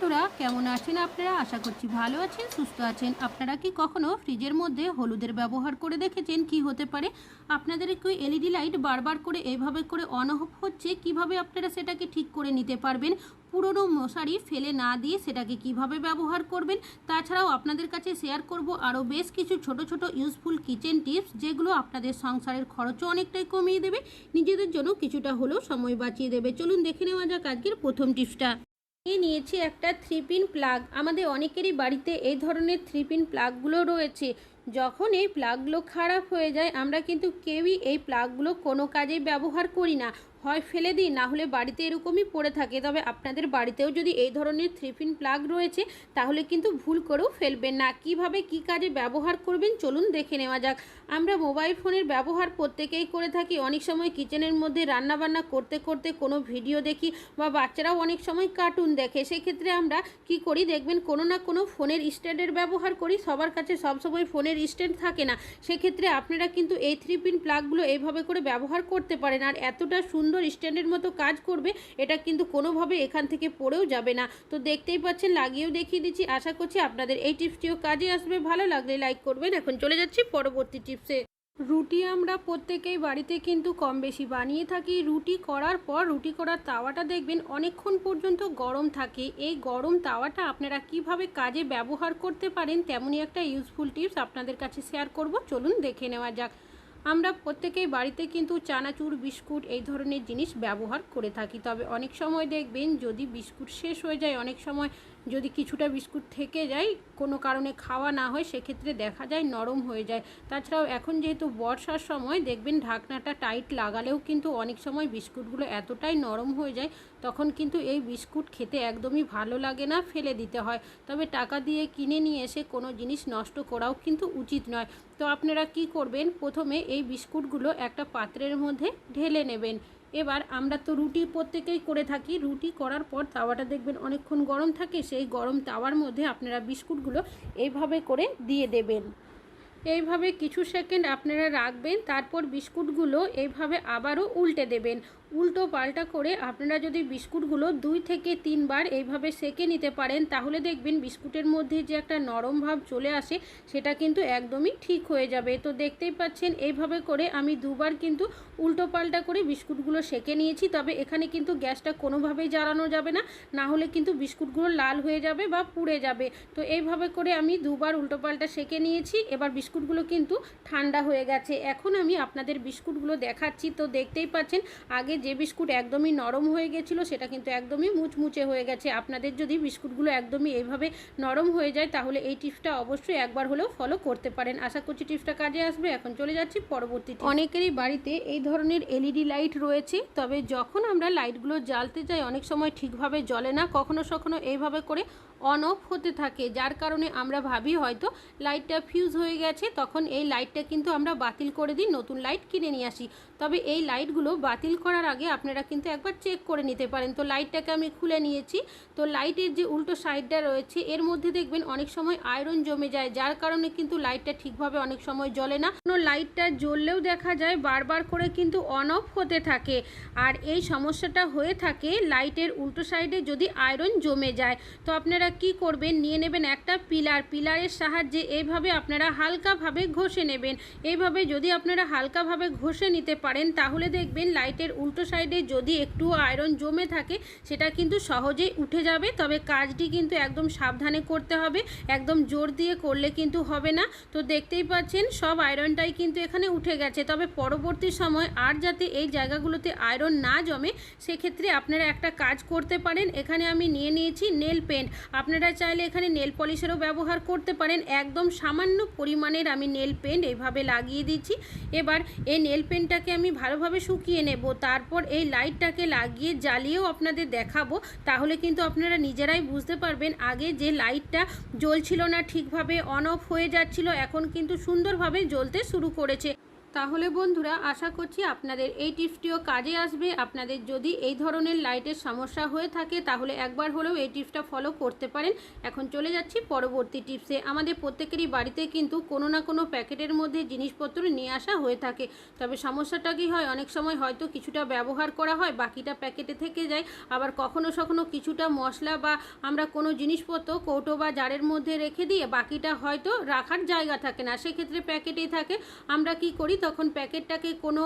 বন্ধুরা কেমন আছেন আপনারা? আশা করছি ভালো আছেন, সুস্থ আছেন। আপনারা কি কখনো ফ্রিজের মধ্যে হলুদের ব্যবহার করে দেখেছেন? কি হতে পারে? আপনাদের কি এলইডি লাইট বারবার করে এইভাবে করে অন অফ হচ্ছে, কীভাবে আপনারা সেটাকে ঠিক করে নিতে পারবেন? পুরনো মশারি ফেলে না দিয়ে সেটাকে কীভাবে ব্যবহার করবেন? তাছাড়াও আপনাদের কাছে শেয়ার করব আরও বেশ কিছু ছোট ছোট ইউজফুল কিচেন টিপস যেগুলো আপনাদের সংসারের খরচও অনেকটাই কমিয়ে দেবে। নিজেদের জন্য কিছুটা হলেও সময় বাঁচিয়ে দেবে। চলুন দেখে নেওয়া যাক আজকের প্রথম টিপসটা নিয়ে নিয়েছি একটা থ্রি পিন প্লাগ আমাদের অনেকেরই বাড়িতে এই ধরনের থ্রি পিন প্লাগগুলো রয়েছে। যখন এই প্লাগগুলো খারাপ হয়ে যায়, আমরা কিন্তু কেউই এই প্লাগগুলো কোনো কাজেই ব্যবহার করি না। হয় ফেলে দিই, না হলে বাড়িতে এরকমই পড়ে থাকে। তবে আপনাদের বাড়িতেও যদি এই ধরনের থ্রি পিন প্লাগ রয়েছে, তাহলে কিন্তু ভুল করেও ফেলবেন না। কীভাবে কি কাজে ব্যবহার করবেন, চলুন দেখে নেওয়া যাক। আমরা মোবাইল ফোনের ব্যবহার প্রত্যেকেই করে থাকি। অনেক সময় কিচেনের মধ্যে রান্নাবান্না করতে করতে কোনো ভিডিও দেখি বা বাচ্চারাও অনেক সময় কার্টুন দেখে। সেক্ষেত্রে আমরা কি করি, দেখবেন কোনো না কোনো ফোনের স্ট্যান্ডের ব্যবহার করি। সবার কাছে সবসময় ফোনের স্ট্যান্ড থাকে না। সেক্ষেত্রে আপনারা কিন্তু এই থ্রি পিন প্লাগগুলো এইভাবে করে ব্যবহার করতে পারেন। আর এতটা সুন্দর স্ট্যান্ডের মতো কাজ করবে, এটা কিন্তু কোনোভাবে এখান থেকে পড়েও যাবে না। তো দেখতেই পাচ্ছেন, লাগিয়েও দেখিয়ে দিচ্ছি। আশা করছি আপনাদের এই টিপসটিও কাজে আসবে। ভালো লাগলে লাইক করবেন। এখন চলে যাচ্ছি পরবর্তী টিপসে। রুটি আমরা প্রত্যেকেই বাড়িতে কিন্তু কম বেশি বানিয়ে থাকি। রুটি করার পর রুটি করার তাওয়াটা দেখবেন অনেকক্ষণ পর্যন্ত গরম থাকে। এই গরম তাওয়াটা আপনারা কীভাবে কাজে ব্যবহার করতে পারেন, তেমনই একটা ইউজফুল টিপস আপনাদের কাছে শেয়ার করব। চলুন দেখে নেওয়া যাক। আমরা প্রত্যেকেই বাড়িতে কিন্তু চানাচুর, বিস্কুট এই ধরনের জিনিস ব্যবহার করে থাকি। তবে অনেক সময় দেখবেন যদি বিস্কুট শেষ হয়ে যায়, অনেক সময় যদি কিছুটা বিস্কুট থেকে যায়, কোনো কারণে খাওয়া না হয়, সেক্ষেত্রে দেখা যায় নরম হয়ে যায়। তাছাড়াও এখন যেহেতু বর্ষার সময়, দেখবেন ঢাকনাটা টাইট লাগালেও কিন্তু অনেক সময় বিস্কুটগুলো এতটাই নরম হয়ে যায়, তখন কিন্তু এই বিস্কুট খেতে একদমই ভালো লাগে না, ফেলে দিতে হয়। তবে টাকা দিয়ে কিনে নিয়ে এসে কোনো জিনিস নষ্ট করাও কিন্তু উচিত নয়। তো আপনারা কি করবেন? প্রথমে এই বিস্কুটগুলো একটা পাত্রের মধ্যে ঢেলে নেবেন। এবার আমরা তো রুটি প্রত্যেকেই করে থাকি, রুটি করার পর তাওয়াটা দেখবেন অনেকক্ষণ গরম থাকে, সেই গরম তাওয়ার মধ্যে আপনারা বিস্কুটগুলো এইভাবে করে দিয়ে দেবেন। এইভাবে কিছু সেকেন্ড আপনারা রাখবেন, তারপর বিস্কুটগুলো এইভাবে আবারও উল্টে দেবেন। উল্টো পাল্টা করে আপনারা যদি বিস্কুটগুলো দুই থেকে তিনবার এইভাবে সেকে নিতে পারেন, তাহলে দেখবেন বিস্কুটের মধ্যে যে একটা নরম ভাব চলে আসে, সেটা কিন্তু একদমই ঠিক হয়ে যাবে। তো দেখতেই পাচ্ছেন, এইভাবে করে আমি দুবার কিন্তু উল্টো পাল্টা করে বিস্কুটগুলো সেকে নিয়েছি। তবে এখানে কিন্তু গ্যাসটা কোনোভাবেই জ্বালানো যাবে না না হলে কিন্তু বিস্কুটগুলো লাল হয়ে যাবে বা পুড়ে যাবে। তো এইভাবে করে আমি দুবার উল্টো পাল্টা সেকে নিয়েছি, এবার বিস্কুটগুলো কিন্তু ঠান্ডা হয়ে গেছে। এখন আমি আপনাদের বিস্কুটগুলো দেখাচ্ছি। তো দেখতেই পাচ্ছেন, আগে যে বিস্কুট একদমই নরম হয়ে গেছিল, সেটা কিন্তু একদমই মুচমুচে হয়ে গেছে। আপনাদের যদি বিস্কুটগুলো একদমই এইভাবে নরম হয়ে যায়, তাহলে এই টিপসটা অবশ্যই একবার হলেও ফলো করতে পারেন। আশা করছি টিপসটা কাজে আসবে। এখন চলে যাচ্ছি পরবর্তী অনেকেরই বাড়িতে এই ধরনের এলইডি লাইট রয়েছে, তবে যখন আমরা লাইটগুলো জ্বালতে যাই, অনেক সময় ঠিকভাবে জ্বলে না। কখনো কখনো এইভাবে করে অন অফ হতে থাকে, যার কারণে আমরা ভাবি হয়তো লাইটটা ফিউজ হয়ে গেছে, তখন এই লাইটটা কিন্তু আমরা বাতিল করে দিই, নতুন লাইট কিনে নিয়ে আসি। তবে এই লাইটগুলো বাতিল করার আগে আপনারা কিন্তু একবার চেক করে নিতে পারেন। তো লাইটটাকে আমি খুলে নিয়েছি। তো লাইটের যে উল্টো সাইডটা রয়েছে, এর মধ্যে দেখবেন অনেক সময় আয়রন জমে যায়, যার কারণে কিন্তু লাইটটা ঠিকভাবে অনেক সময় জ্বলে না। কোনো লাইটটা জ্বললেও দেখা যায় বারবার করে কিন্তু অন অফ হতে থাকে। আর এই সমস্যাটা হয়ে থাকে লাইটের উল্টো সাইডে যদি আয়রন জমে যায়। তো আপনারা কি করবেন, নিয়ে নেবেন একটা পিলার। পিলারের সাহায্যে এইভাবে আপনারা হালকাভাবে ঘষে নেবেন। এইভাবে যদি আপনারা হালকাভাবে ঘষে নিতে পারেন তাহলে দেখবেন লাইটের উল্টো সাইডে যদি একটু আয়রন জমে থাকে, সেটা কিন্তু সহজেই উঠে যাবে। তবে কাজটি কিন্তু একদম সাবধানে করতে হবে, একদম জোর দিয়ে করলে কিন্তু হবে না। তো দেখতেই পাচ্ছেন, সব আয়রনটাই কিন্তু এখানে উঠে গেছে। তবে পরবর্তী সময় আর যাতে এই জায়গাগুলোতে আয়রন না জমে, সেক্ষেত্রে আপনারা একটা কাজ করতে পারেন। এখানে আমি নিয়ে নিয়েছি নেল পেন্ট। আপনারা চাইলে এখানে নেল পলিশেরও ব্যবহার করতে পারেন। একদম সামান্য পরিমাণের আমি নেল পেন্ট এইভাবে লাগিয়ে দিচ্ছি। এবার এই নেল পেন্টটাকে আমি ভালোভাবে শুকিয়ে নেব, তারপর এই লাইটটাকে লাগিয়ে জ্বালিয়েও আপনাদের দেখাবো। তাহলে কিন্তু আপনারা নিজেরাই বুঝতে পারবেন, আগে যে লাইটটা জ্বলছিল না ঠিকভাবে অন অফ হয়ে যাচ্ছিল, এখন কিন্তু সুন্দরভাবে জ্বলতে শুরু করেছে। তাহলে বন্ধুরা, আশা করছি আপনাদের এই টিপসটিও কাজে আসবে। আপনাদের যদি এই ধরনের লাইটের সমস্যা হয়ে থাকে, তাহলে একবার হলেও এই টিপসটা ফলো করতে পারেন। এখন চলে যাচ্ছি পরবর্তী টিপসে। আমাদের প্রত্যেকেরই বাড়িতে কিন্তু কোনো না কোনো প্যাকেটের মধ্যে জিনিসপত্র নিয়ে আসা হয়ে থাকে। তবে সমস্যাটা কি হয়? অনেক সময় হয়তো কিছুটা ব্যবহার করা হয়, বাকিটা প্যাকেটে থেকে যায়। আবার কখনো সখনো কিছুটা মশলা বা আমরা কোনো জিনিসপত্র কৌটো বা জারের মধ্যে রেখে দিয়ে বাকিটা হয়তো রাখার জায়গা থাকে না। সেক্ষেত্রে প্যাকেটেই থাকে। আমরা কি করি? তখন প্যাকেটটাকে কোনো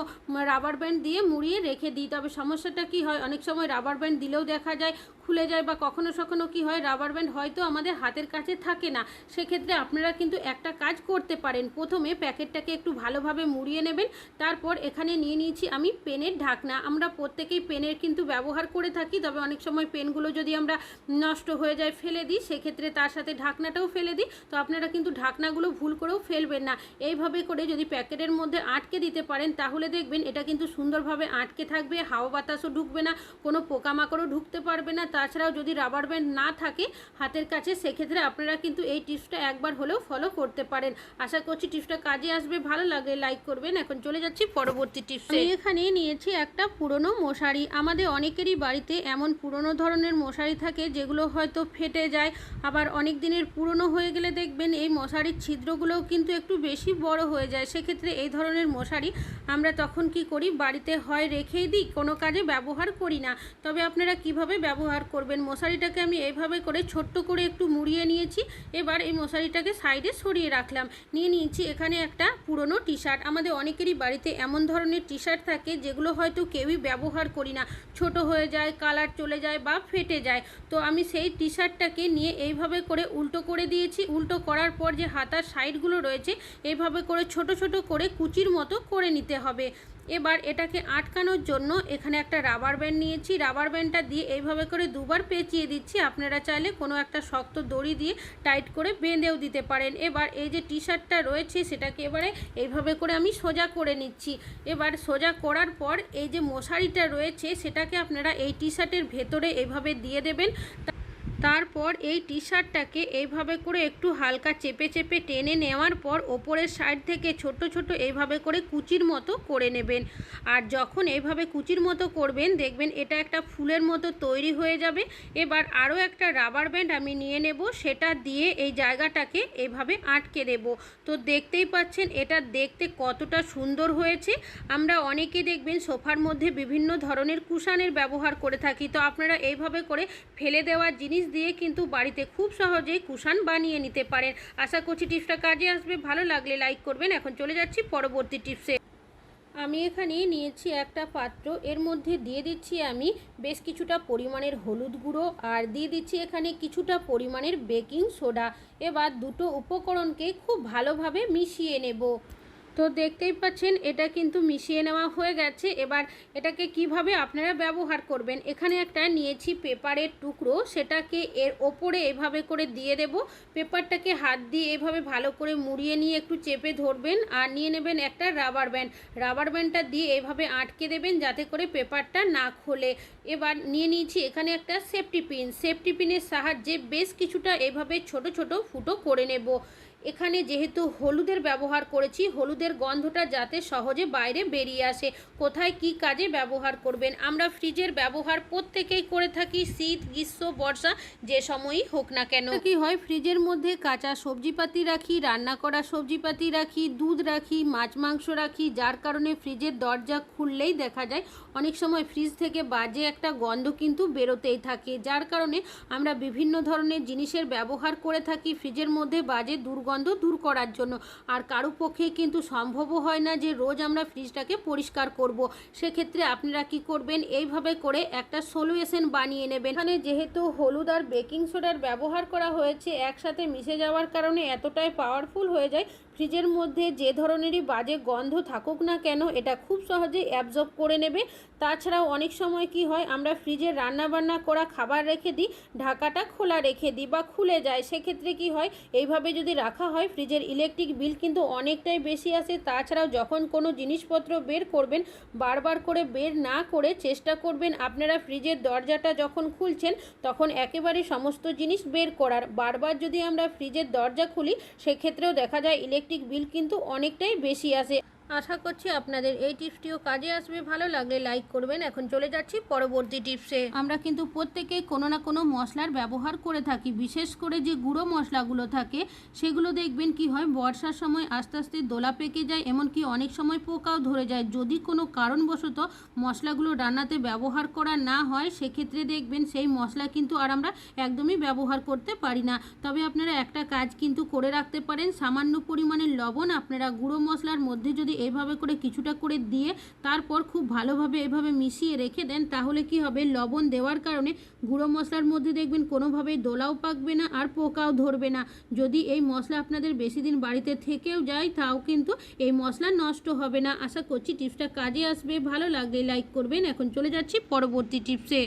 রাবার ব্যান্ড দিয়ে মুড়িয়ে রেখে দিই। তবে সমস্যাটা কি হয়? অনেক সময় রাবার ব্যান্ড দিলেও দেখা যায় খুলে যায় বা কখনো সখনো কি হয়, রাবার ব্যান্ড হয়তো আমাদের হাতের কাছে থাকে না। সেক্ষেত্রে আপনারা কিন্তু একটা কাজ করতে পারেন। প্রথমে প্যাকেটটাকে একটু ভালোভাবে মুড়িয়ে নেবেন। তারপর এখানে নিয়ে নিয়েছি আমি পেনের ঢাকনা। আমরা প্রত্যেকেই পেনের কিন্তু ব্যবহার করে থাকি। তবে অনেক সময় পেনগুলো যদি আমরা নষ্ট হয়ে যায় ফেলে দিই, সেক্ষেত্রে তার সাথে ঢাকনাটাও ফেলে দিই। তো আপনারা কিন্তু ঢাকনাগুলো ভুল করেও ফেলবেন না। এইভাবে করে যদি প্যাকেটের মধ্যে আটকে দিতে পারেন, তাহলে দেখবেন এটা কিন্তু সুন্দরভাবে আটকে থাকবে, হাওয়া বাতাসও ঢুকবে না, কোনো পোকামাকড়ও ঢুকতে পারবে না। তাছাড়াও যদি রাবার ব্যান্ড না থাকে হাতের কাছে, সেক্ষেত্রে আপনারা কিন্তু এই টিপসটা একবার হলেও ফলো করতে পারেন। আশা করছি টিপসটা কাজে আসবে, ভালো লাগলে লাইক করবেন। এখন চলে যাচ্ছি পরবর্তী টিপসে এখানে নিয়েছি একটা পুরনো মশারি। আমাদের অনেকেরই বাড়িতে এমন পুরনো ধরনের মশারি থাকে, যেগুলো হয়তো ফেটে যায়, আবার অনেক দিনের পুরনো হয়ে গেলে দেখবেন এই মশারির ছিদ্রগুলোও কিন্তু একটু বেশি বড় হয়ে যায়। সেক্ষেত্রে এই ধরনের মশারি, আমরা তখন কি করি? বাড়িতে হয় রেখেই দিই, কোনো কাজে ব্যবহার করি না। তবে আপনারা কীভাবে ব্যবহার করবেন? মশারিটাকে আমি এইভাবে করে ছোট্ট করে একটু মুড়িয়ে নিয়েছি, এবার এই মশারিটাকে সাইডে সরিয়ে রাখলাম। নিয়ে নিয়েছি এখানে একটা পুরনো টি শার্ট আমাদের অনেকেরই বাড়িতে এমন ধরনের টি শার্ট থাকে, যেগুলো হয়তো কেউই ব্যবহার করি না। ছোট হয়ে যায়, কালার চলে যায় বা ফেটে যায়। তো আমি সেই টি শার্টটাকে নিয়ে এইভাবে করে উল্টো করে দিয়েছি। উল্টো করার পর যে হাতার সাইডগুলো রয়েছে, এইভাবে করে ছোট ছোট করে কুচির মতো করে নিতে হবে। এবার এটাকে আটকানোর জন্য এখানে একটা রাবার ব্যান্ড নিয়েছি। রাবার ব্যান্ডটা দিয়ে এইভাবে করে দুবার পেঁচিয়ে দিচ্ছি। আপনারা চাইলে কোনো একটা শক্ত দড়ি দিয়ে টাইট করে বেঁধেও দিতে পারেন। এবার এই যে টি শার্টটা রয়েছে, সেটাকে এবারে এইভাবে করে আমি সোজা করে নিচ্ছি। এবার সোজা করার পর এই যে মশারিটা রয়েছে, সেটাকে আপনারা এই টি শার্টের ভেতরে এইভাবে দিয়ে দেবেন। তারপর এই টি শার্টটাকে এইভাবে করে একটু হালকা চেপে চেপে টেনে নেওয়ার পর ওপরের সাইড থেকে ছোট ছোট এইভাবে করে কুচির মতো করে নেবেন। আর যখন এইভাবে কুচির মতো করবেন, দেখবেন এটা একটা ফুলের মতো তৈরি হয়ে যাবে। এবার আরও একটা রাবার ব্যান্ড আমি নিয়ে নেব, সেটা দিয়ে এই জায়গাটাকে এইভাবে আটকে দেব। তো দেখতেই পাচ্ছেন, এটা দেখতে কতটা সুন্দর হয়েছে। আমরা অনেকে দেখবেন সোফার মধ্যে বিভিন্ন ধরনের কুশানের ব্যবহার করে থাকি। তো আপনারা এইভাবে করে ফেলে দেওয়া জিনিস দিয়ে কিন্তু বাড়িতে খুব সহজেই কুশান বানিয়ে নিতে পারেন। আশা করছি টিপসটা কাজে আসবে। ভালো লাগলে লাইক করবেন। এখন চলে যাচ্ছি পরবর্তী টিপসে। আমি এখানে নিয়েছি একটা পাত্র। এর মধ্যে দিয়ে দিচ্ছি আমি বেশ কিছুটা পরিমাণের হলুদ গুঁড়ো আর দিয়ে দিচ্ছি এখানে কিছুটা পরিমাণের বেকিং সোডা। এবার দুটো উপকরণকে খুব ভালোভাবে মিশিয়ে নেব। তো দেখতেই পাচ্ছেন, এটা কিন্তু মিশিয়ে নেওয়া হয়ে গেছে। এবার এটাকে কীভাবে আপনারা ব্যবহার করবেন? এখানে একটা নিয়েছি পেপারের টুকরো, সেটাকে এর ওপরে এভাবে করে দিয়ে দেব। পেপারটাকে হাত দিয়ে এভাবে ভালো করে মুড়িয়ে নিয়ে একটু চেপে ধরবেন আর নিয়ে নেবেন একটা রাবার ব্যান্ড। রাবার ব্যান্ডটা দিয়ে এভাবে আটকে দেবেন যাতে করে পেপারটা না খোলে। এবার নিয়ে নিয়েছি এখানে একটা সেফটি পিন। সেফটি পিনের সাহায্যে বেশ কিছুটা এভাবে ছোট ছোট ফুটো করে নেব। এখানে যেহেতু হলুদের ব্যবহার করেছি, হলুদের গন্ধটা যাতে সহজে বাইরে বেরিয়ে আসে। কোথায় কি কাজে ব্যবহার করবেন? আমরা ফ্রিজের ব্যবহার প্রত্যেকেই করে থাকি, শীত, গ্রীষ্ম, বর্ষা, যে সময়ই হোক না কেন। কি হয়, ফ্রিজের মধ্যে কাঁচা সবজিপাতি রাখি, রান্না করা সবজিপাতি রাখি, দুধ রাখি, মাছ, মাংস রাখি, যার কারণে ফ্রিজের দরজা খুললেই দেখা যায় অনেক সময় ফ্রিজ থেকে বাজে একটা গন্ধ কিন্তু বেরোতেই থাকে। যার কারণে আমরা বিভিন্ন ধরনের জিনিসের ব্যবহার করে থাকি, ফ্রিজের মধ্যে বাজে দুর্গন্ধ দুর্গন্ধ দূর করার জন্য। আর কারও পক্ষে কিন্তু সম্ভবও হয় না যে রোজ আমরা ফ্রিজটাকে পরিষ্কার করব। সেক্ষেত্রে আপনারা কি করবেন? এইভাবে করে একটা সলিউশন বানিয়ে নেবেন। মানে যেহেতু হলুদ আর বেকিং সোডার ব্যবহার করা হয়েছে, একসাথে মিশে যাওয়ার কারণে এতটাই পাওয়ারফুল হয়ে যায়। ফ্রিজের মধ্যে যে ধরনেরই বাজে গন্ধ থাকুক না কেন, এটা খুব সহজে অ্যাবজর্ব করে নেবে। তাছাড়াও অনেক সময় কি হয়, আমরা ফ্রিজে রান্না বান্না করা খাবার রেখে দিই, ঢাকাটা খোলা রেখে দিই বা খুলে যায়। সেক্ষেত্রে কি হয়, এইভাবে যদি রাখা হয়, ফ্রিজের ইলেকট্রিক বিল কিন্তু অনেকটাই বেশি আসে। তাছাড়াও যখন কোনো জিনিসপত্র বের করবেন, বারবার করে বের না করে চেষ্টা করবেন। আপনারা ফ্রিজের দরজাটা যখন খুলছেন, তখন একেবারে সমস্ত জিনিস বের করার। বারবার যদি আমরা ফ্রিজের দরজা খুলি, সেক্ষেত্রেও দেখা যায় ইলেকট্রিক বিল কিন্তু অনেকটাই বেশি আসে আশা করছি আপনাদের এই টিপসটিও কাজে আসবে। ভালো লাগলে লাইক করবেন। এখন চলে যাচ্ছি পরবর্তী টিপসে। আমরা কিন্তু প্রত্যেকেই কোনো না কোনো মশলার ব্যবহার করে থাকি। বিশেষ করে যে গুঁড়ো মশলাগুলো থাকে, সেগুলো দেখবেন কি হয়, বর্ষার সময় আস্তে আস্তে দোলা পেকে যায়, এমনকি অনেক সময় পোকাও ধরে যায়। যদি কোনো কারণবশত মশলাগুলো রান্নাতে ব্যবহার করা না হয়, সেক্ষেত্রে দেখবেন সেই মশলা কিন্তু আর আমরা একদমই ব্যবহার করতে পারি না। তবে আপনারা একটা কাজ কিন্তু করে রাখতে পারেন। সামান্য পরিমাণে লবণ, আপনারা গুঁড়ো মশলার মধ্যে যদি এইভাবে করে কিছুটা করে দিয়ে তারপর খুব ভালোভাবে এভাবে মিশিয়ে রেখে দেন, তাহলে কি হবে? লবণ দেওয়ার কারণে গুঁড়ো মশলার মধ্যে দেখবেন কোনোভাবেই দোলাও পাকবে না আর পোকাও ধরবে না। যদি এই মশলা আপনাদের বেশি দিন বাড়িতে থেকেও যায়, তাও কিন্তু এই মশলা নষ্ট হবে না। আশা করছি টিপসটা কাজে আসবে। ভালো লাগলে লাইক করবেন। এখন চলে যাচ্ছি পরবর্তী টিপসে।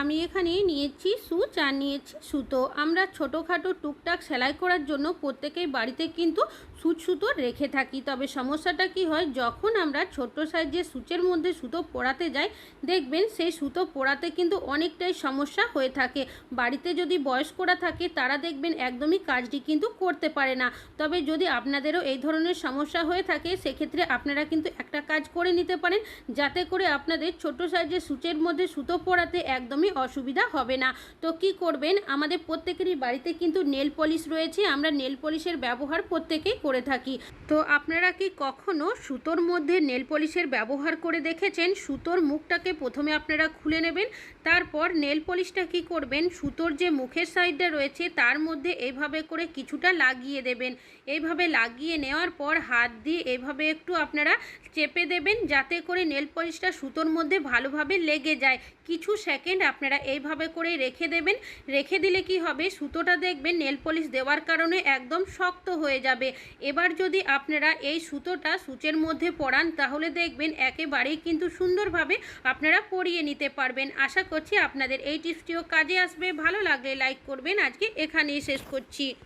আমি এখানে নিয়েছি সুচ আর নিয়েছি সুতো। আমরা ছোটোখাটো টুকটাক সেলাই করার জন্য প্রত্যেকেই বাড়িতে কিন্তু সুচ সুতো রেখে থাকি। তবে সমস্যাটা কি হয়, যখন আমরা ছোট সাইজের সুচের মধ্যে সুতো পরাতে যাই, দেখবেন সেই সুতো পরাতে কিন্তু অনেকটাই সমস্যা হয়ে থাকে। বাড়িতে যদি বয়স্করা থাকে, তারা দেখবেন একদমই কাজটি কিন্তু করতে পারে না। তবে যদি আপনাদেরও এই ধরনের সমস্যা হয়ে থাকে, সেক্ষেত্রে আপনারা কিন্তু একটা কাজ করে নিতে পারেন, যাতে করে আপনাদের ছোট সাইজের সুচের মধ্যে সুতো পরাতে একদমই অসুবিধা হবে না। তো কি করবেন, আমাদের প্রত্যেকেরই বাড়িতে কিন্তু নেল পলিশ রয়েছে। আমরা নেল পলিশের ব্যবহার প্রত্যেকেই করে থাকি। তো আপনারা কি কখনো সুতোর মধ্যে নেল পলিশের ব্যবহার করে দেখেছেন? সুতোর মুখটাকে প্রথমে আপনারা খুলে নেবেন, তারপর নেল পলিশটা কি করবেন? সুতোর যে মুখের সাইডটা রয়েছে, তার মধ্যে এভাবে করে কিছুটা লাগিয়ে দেবেন। এইভাবে লাগিয়ে নেওয়ার পর হাত দিয়ে এইভাবে একটু আপনারা চেপে দেবেন যাতে করে নেল পলিশটা সুতোর মধ্যে ভালোভাবে লেগে যায়। কিছু সেকেন্ড আপনারা এইভাবে করে রেখে দেবেন। রেখে দিলে কি হবে? সুতোটা দেখবেন নেল পলিশ দেওয়ার কারণে একদম শক্ত হয়ে যাবে। এবার যদি আপনারা এই সুতোটা সূচের মধ্যে পরান, তাহলে দেখবেন একেবারেই কিন্তু সুন্দরভাবে আপনারা পরিয়ে নিতে পারবেন। আশা করছি আপনাদের এই টিপসটিও কাজে আসবে। ভালো লাগলে লাইক করবেন। আজকে এখানেই শেষ করছি।